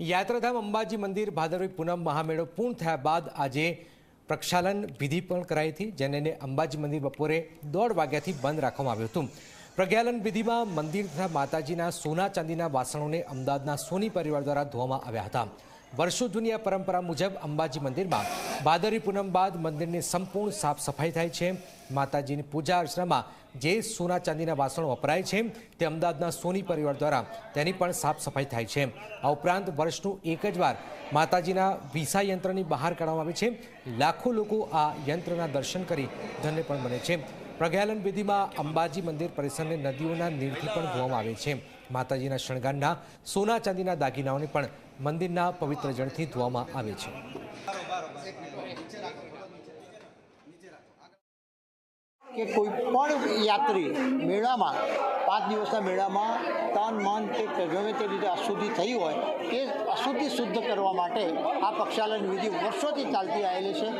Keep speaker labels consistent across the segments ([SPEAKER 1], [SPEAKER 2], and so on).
[SPEAKER 1] યાત્રાધામ અંબાજી મંદિર ભાદરવી પૂનમ મહામેળો પૂર્ણ થયા બાદ આજે પ્રક્ષાલન વિધિ પણ કરાઈ હતી, જેને અંબાજી મંદિર બપોરે દોઢ વાગ્યાથી બંધ રાખવામાં આવ્યું હતું. પ્રજ્ઞાલન વિધિમાં મંદિર તથા માતાજીના સોના ચાંદીના વાસણોને અમદાવાદના સોની પરિવાર દ્વારા ધોવામાં આવ્યા હતા. વર્ષો જૂની પરંપરા મુજબ અંબાજી મંદિરમાં ભાદરી પૂનમ બાદ મંદિરની સંપૂર્ણ સાફ સફાઈ થાય છે. માતાજીની પૂજા અર્ચનામાં જે સોના ચાંદીના વાસણો વપરાય છે, તે અમદાવાદના સોની પરિવાર દ્વારા તેની પણ સાફ સફાઈ થાય છે. આ ઉપરાંત વર્ષનું એક જ વાર માતાજીના વિસા યંત્રની બહાર કાઢવામાં આવે છે. લાખો લોકો આ યંત્રના દર્શન કરી ધન્ય પણ બને છે. પ્રજ્ઞાલન વિધિમાં અંબાજી મંદિર પરિસરને નદીઓના નીરથી પણ ધોવામાં આવે છે. માતાજીના શણગારના સોના ચાંદીના દાગીનાઓને પણ મંદિરના પવિત્ર જળથી ધોવામાં આવે છે.
[SPEAKER 2] કે કોઈ પણ યાત્રી મેળામાં, પાંચ દિવસના મેળામાં તન, મન કે ગમે તે રીતે અશુદ્ધિ થઈ હોય એ અશુદ્ધિ શુદ્ધ કરવા માટે આ પ્રક્ષાલન વિધિ વર્ષોથી ચાલતી આવેલી છે.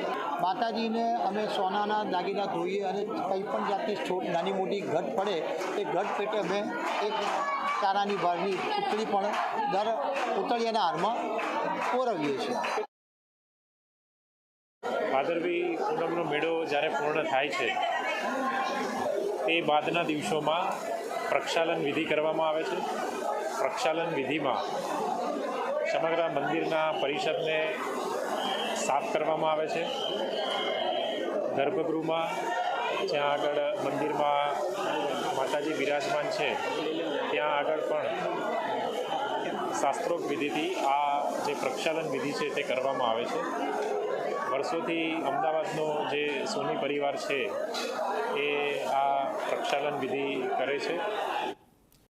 [SPEAKER 2] માતાજીને અમે સોનાના દાગીના ધોઈએ અને કંઈ પણ જાતની છોટ, નાની મોટી ઘટ પડે, એ ઘટ પેટે અમે એક તારાની ભારની પૂતળી પણ દર પૂતળિયાના હારમાં પોરવીએ છીએ.
[SPEAKER 3] ભાદરવી પૂનમનો મેળો જ્યારે પૂર્ણ થાય છે તે બાદના દિવસોમાં પ્રક્ષાલન વિધિ કરવામાં આવે છે. પ્રક્ષાલન વિધિમાં સમગ્ર મંદિરના પરિસરને સાફ કરવામાં આવે છે. ગર્ભગૃહમાં જ્યાં આગળ મંદિરમાં માતાજી બિરાજમાન છે, ત્યાં આગળ પણ શાસ્ત્રોક્ત વિધિથી આ જે પ્રક્ષાલન વિધિ છે તે કરવામાં આવે છે. વર્ષોથી અમદાવાદનો જે સોની પરિવાર છે, એ આ પ્રક્ષાલન વિધિ કરે છે.